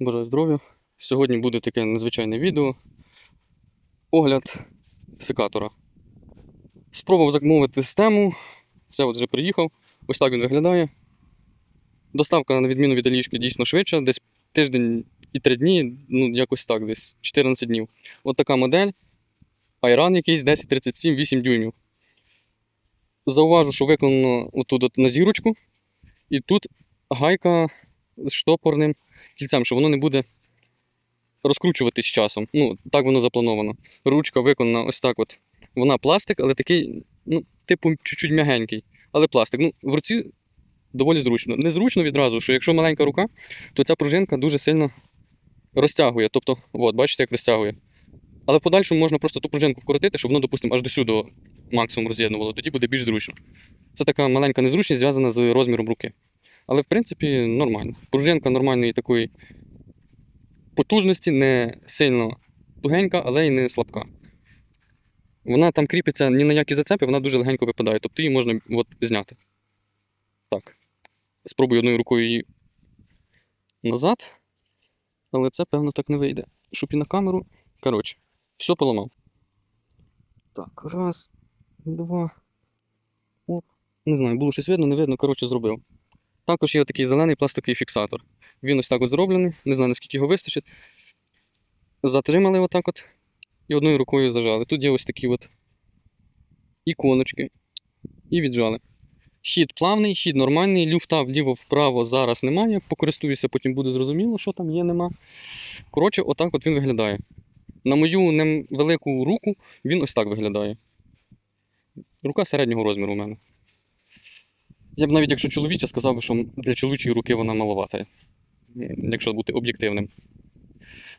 Бажаю здоров'я. Сьогодні буде таке незвичайне відео. Огляд секатора. Спробував замовити систему. Це от вже приїхав. Ось так він виглядає. Доставка, на відміну від Алішки, дійсно швидша, десь тиждень і три дні, ну якось так, десь 14 днів. От така модель. Айран якийсь 1037 8 дюймів. Зауважу, що виконано отут от на зірочку. І тут гайка з штопорним кільцем, що воно не буде розкручуватись з часом. Ну, так воно заплановано. Ручка виконана ось так от. Вона пластик, але такий, ну, типу, чуть-чуть м'ягенький. Але пластик. Ну, в руці доволі зручно. Незручно відразу, що якщо маленька рука, то ця пружинка дуже сильно розтягує. Тобто, от, бачите, як розтягує. Але в подальшому можна просто ту пружинку вкоротити, щоб воно, допустимо, аж до сюди максимум роз'єднувало. Тоді буде більш зручно. Це така маленька незручність, зв'язана з розміром руки. Але в принципі нормально. Пружинка нормальної такої потужності, не сильно тугенька, але й не слабка. Вона там кріпиться ні на які зацепи, вона дуже легенько випадає. Тобто її можна от, зняти. Так. Спробую одною рукою її назад. Але це, певно, так не вийде. Щоб і на камеру. Коротше, все поламав. Так, раз, два. Оп. Не знаю, було щось видно, не видно. Коротше, зробив. Також є такий зелений пластиковий фіксатор. Він ось так от зроблений, не знаю наскільки його вистачить. Затримали отак от і одною рукою зажали. Тут є ось такі от іконочки. І віджали. Хід плавний, хід нормальний, люфта вліво-вправо зараз немає. Покористуюся, потім буде зрозуміло, що там є, нема. Коротше, отак от він виглядає. На мою невелику руку він ось так виглядає. Рука середнього розміру у мене. Я б навіть, якщо чоловіча, сказав би, що для чоловічої руки вона маловата, якщо бути об'єктивним.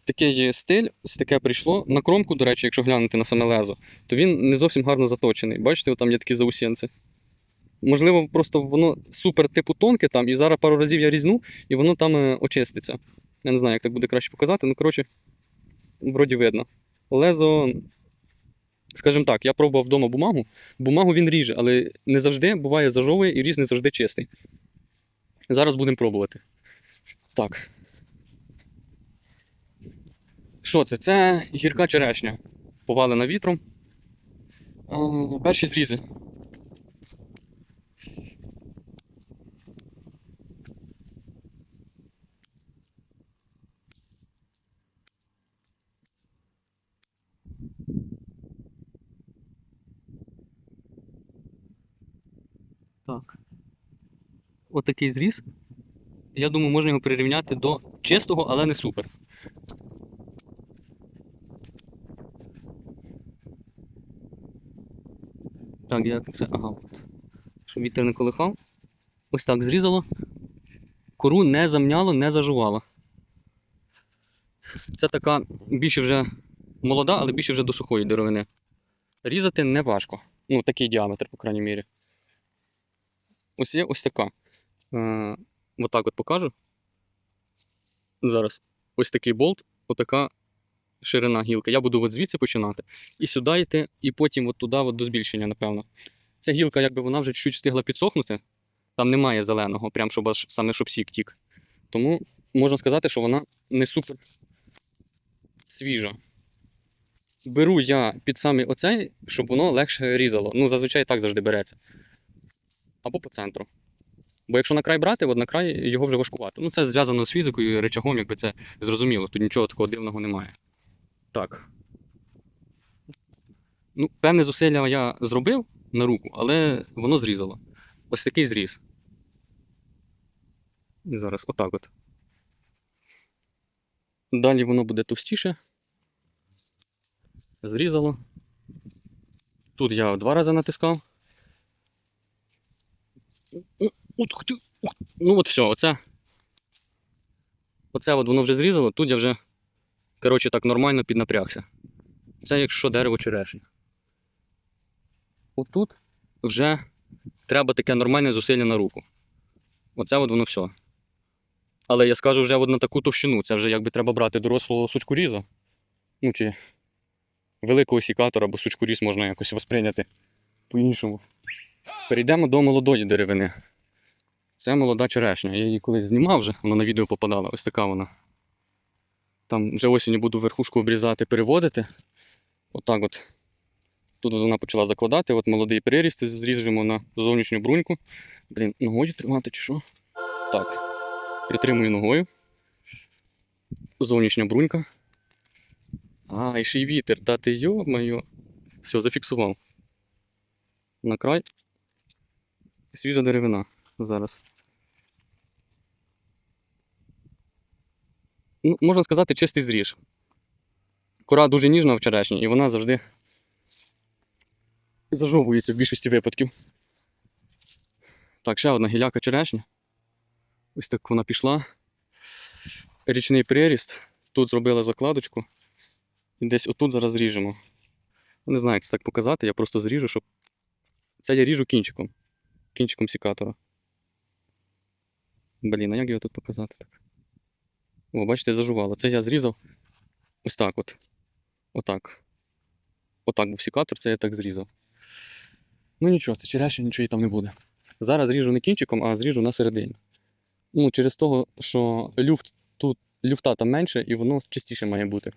Такий стиль, таке прийшло. На кромку, до речі, якщо глянути на саме лезо, то він не зовсім гарно заточений. Бачите, там є такі заусінці. Можливо, просто воно супер типу тонке там, і зараз пару разів я різну, і воно там е, очиститься. Я не знаю, як так буде краще показати, ну коротше, вроді видно. Лезо, скажімо так, я пробував вдома бумагу. Бумагу він ріже, але не завжди буває зажовує і різ не завжди чистий. Зараз будемо пробувати. Так. Що це? Це гірка черешня. Повалена вітром. Перші зрізи. Так. Отакий зріз. Я думаю, можна його прирівняти до чистого, але не супер. Так, як це? Ага. от. Щоб вітер не колихав. Ось так зрізало. Кору не замняло, не зажувало. Це така більше вже молода, але більше вже до сухої деревини. Різати не важко. Ну, такий діаметр, по крайній мірі. Ось є ось така. Е, отак от покажу. Зараз ось такий болт, отака ширина гілки. Я буду от звідси починати. І сюди йти, і потім от туди от до збільшення, напевно. Ця гілка, якби вона вже чуть встигла підсохнути. Там немає зеленого, прям щоб аж саме щоб сік тік. Тому можна сказати, що вона не супер свіжа. Беру я під самий оцей, щоб воно легше різало. Ну, зазвичай так завжди береться. Або по центру. Бо якщо на край брати, от на край його вже важкувати. Ну, це зв'язано з фізикою і речагом, якби це зрозуміло. Тут нічого такого дивного немає. Так. Ну, певне зусилля я зробив на руку, але воно зрізало. Ось такий зріз. І зараз отак от. Далі воно буде товстіше. Зрізало. Тут я два рази натискав. Ну от все, оце. Оце от воно вже зрізало, тут я вже, коротше, так нормально піднапрягся. Це якщо дерево черешня. Отут вже треба таке нормальне зусилля на руку. Оце от воно все. Але я скажу вже от на таку товщину. Це вже якби треба брати дорослого сучкуріза. Ну чи великого сікатора, бо сучкуріз можна якось восприйняти по-іншому. Перейдемо до молодої деревини. Це молода черешня. Я її колись знімав вже, вона на відео попадала. Ось така вона. Там вже осінню буду верхушку обрізати, переводити. Отак от. Тут вона почала закладати, от молодий приріст, зріжемо на зовнішню бруньку. Блін, ногою тримати чи що? Так. Притримую ногою. Зовнішня брунька. А, і ще й вітер. Та ти йо-моє. Все, зафіксував. На край. Свіжа деревина зараз. Ну, можна сказати, чистий зріж. Кора дуже ніжна в черешні, і вона завжди зажовується в більшості випадків. Так, ще одна гіляка черешня. Ось так вона пішла. Річний приріст. Тут зробила закладочку. І десь отут зараз зріжемо. Не знаю, як це так показати, я просто зріжу, щоб. Це я ріжу кінчиком. Кінчиком сікатора. Блін, а як його тут показати так? О, бачите, зажувало. Це я зрізав ось так от. Отак. Отак був сікатор, це я так зрізав. Ну нічого, це черешня, нічого там не буде. Зараз ріжу не кінчиком, а зріжу на середині. Ну, через того, що люфт тут, люфта там менше і воно чистіше має бути.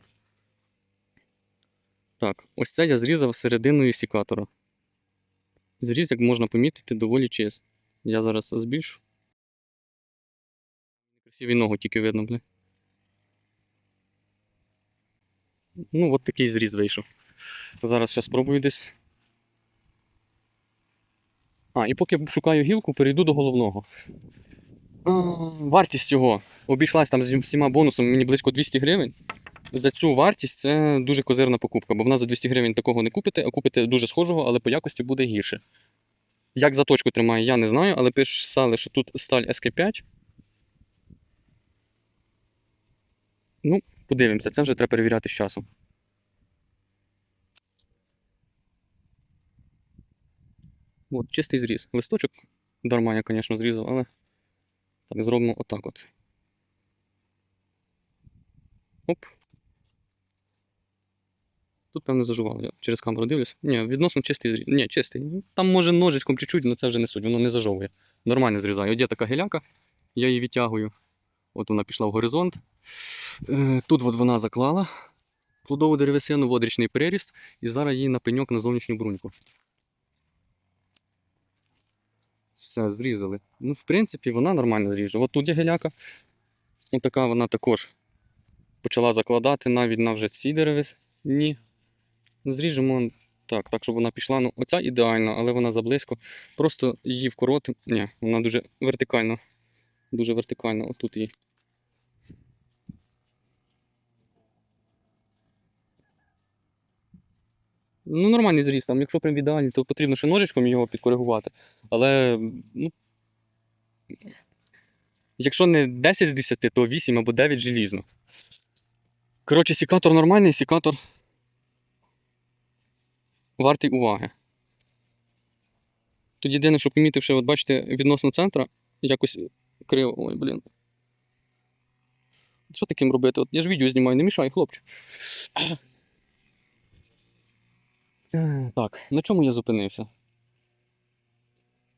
Так, ось це я зрізав серединою сікатора. Зріз, як можна помітити, доволі чист. Я зараз збільшу. Красиві ногу тільки видно, бля. Ну, от такий зріз вийшов. Зараз ще спробую десь. А, і поки шукаю гілку, перейду до головного. Вартість його обійшлась там з всіма бонусами мені близько 200 гривень. За цю вартість це дуже козирна покупка, бо вона за 200 гривень такого не купите, а купите дуже схожого, але по якості буде гірше. Як заточку тримає, я не знаю, але писали, що тут сталь СК5. Ну, подивимося, це вже треба перевіряти з часом. От, чистий зріз. Листочок дарма я, звісно, зрізав, але так, зробимо отак от. Оп. Тут, певно, зажувало. Я через камеру дивлюсь. Ні, відносно чистий зріз. Ні, чистий. Ну, Там може ножичком чуть-чуть, але це вже не суть, воно не зажовує. Нормально зрізаю. От є така геляка, я її відтягую. От вона пішла в горизонт. Е, Тут от вона заклала плодову деревесину, водрічний приріст, і зараз її на пеньок на зовнішню бруньку. Все, зрізали. Ну, в принципі, вона нормально зріже. От тут є геляка. Отака вона також почала закладати навіть на вже ці деревині. Зріжемо так, так, щоб вона пішла. Ну, оця ідеальна, але вона заблизько. Просто її вкороти. Ні, вона дуже вертикально. Дуже вертикально. Отут її. Ну, нормальний зріст. Там, якщо прям ідеалі, то потрібно ще ножичком його підкоригувати. Але, ну. Якщо не 10 з 10, то 8 або 9 желізно. Коротше, сікатор нормальний, сікатор вартий уваги. Тут єдине, що помітивши, от бачите, відносно центра якось криво. Ой, блін. Що таким робити? От я ж відео знімаю, не мішай, хлопче. Так, на чому я зупинився?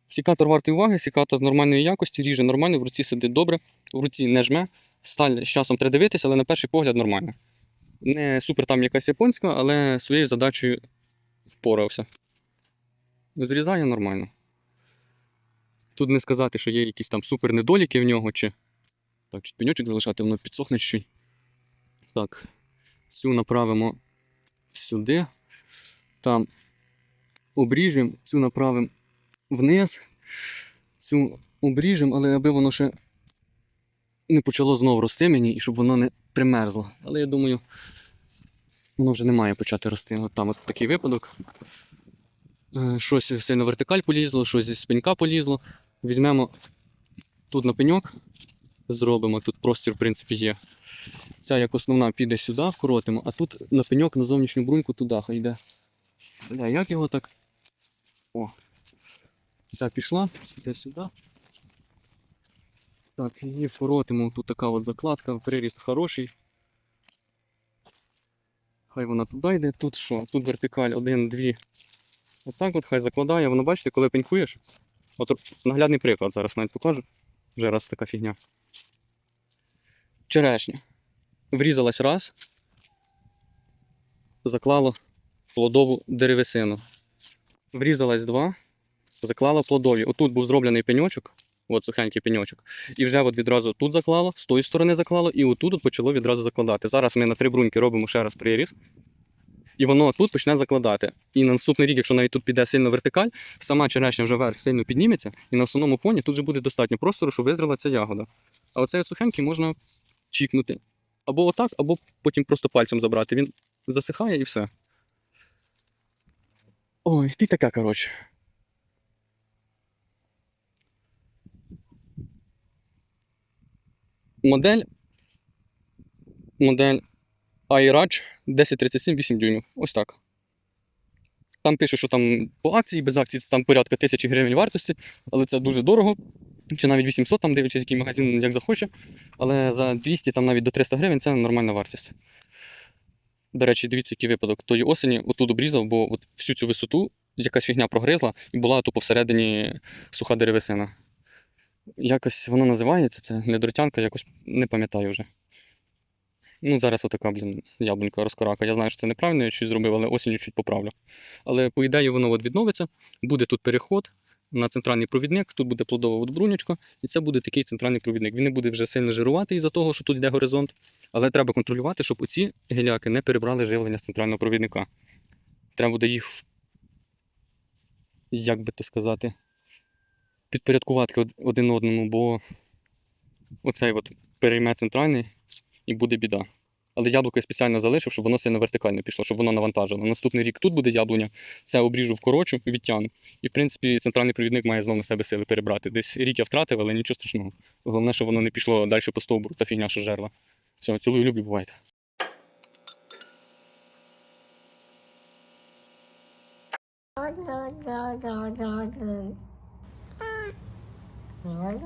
Сікатор вартий уваги, сікатор нормальної якості, ріже нормально, в руці сидить добре, в руці не жме. Сталь з часом треба дивитися, але на перший погляд нормально. Не супер там якась японська, але своєю задачею впорався. Зрізає нормально. Тут не сказати, що є якісь там супер недоліки в нього, чи. Так, чуть пеньочок залишати, воно підсохне чуть. Так, цю направимо сюди. Там обріжемо, цю направимо вниз, цю обріжемо, але аби воно ще не почало знову рости мені і щоб воно не примерзло. Але я думаю, воно вже не має почати рости. От там от такий випадок. Е, Щось все на вертикаль полізло, щось зі спинька полізло. Візьмемо тут на пеньок, зробимо, тут простір, в принципі, є. Ця як основна піде сюди, вкоротимо, а тут на пеньок на зовнішню бруньку туди хай йде. Бля, як його так? О. Ця пішла, ця сюди. Так, її вкоротимо. Тут така от закладка, приріст хороший. Хай вона туди йде, тут що? Тут вертикаль 1, 2. Отак от хай закладає. Воно бачите, коли пенькуєш. От наглядний приклад зараз навіть покажу. Вже раз така фігня. Черешня. врізалась раз, заклало плодову деревесину. Врізалась два, заклала плодові. Отут був зроблений пеньочок, от сухенький пеньочок. І вже от відразу тут заклало, з тої сторони заклало, і отут от почало відразу закладати. Зараз ми на три бруньки робимо ще раз приріз. І воно тут почне закладати. І на наступний рік, якщо навіть тут піде сильно вертикаль, сама черешня вже вверх сильно підніметься, і на основному фоні тут вже буде достатньо простору, щоб визріла ця ягода. А оцей от сухенький можна чікнути. Або отак, або потім просто пальцем забрати. Він засихає і все. Ой, ти така, коротше. Модель. Модель iRaj 1037 8 дюймів. Ось так. Там пише, що там по акції, без акції це там порядка тисячі гривень вартості, але це дуже дорого. Чи навіть 800, там дивлячись, який магазин як захоче. Але за 200, там навіть до 300 гривень це нормальна вартість. До речі, дивіться, який випадок. Тої осені отут обрізав, бо от всю цю висоту якась фігня прогризла і була тупо всередині суха деревесина. Якось воно називається, це не дротянка, якось не пам'ятаю вже. Ну, зараз отака, блін, яблунька розкорака. Я знаю, що це неправильно, я щось зробив, але осінню чуть поправлю. Але по ідеї воно от відновиться, буде тут переход на центральний провідник, тут буде плодова от брунячка, і це буде такий центральний провідник. Він не буде вже сильно жирувати із-за того, що тут йде горизонт, але треба контролювати, щоб оці гіляки не перебрали живлення з центрального провідника. Треба буде їх, як би то сказати, підпорядкувати один одному, бо оцей от перейме центральний і буде біда. Але яблуко я спеціально залишив, щоб воно сильно вертикально пішло, щоб воно навантажило. Наступний рік тут буде яблуня, це обріжу вкорочу, відтягну. І, в принципі, центральний провідник має знову на себе сили перебрати. Десь рік я втратив, але нічого страшного. Головне, щоб воно не пішло далі по стовбуру та фігня, що жерла. Все, цілую, люблю, бувайте. Hello,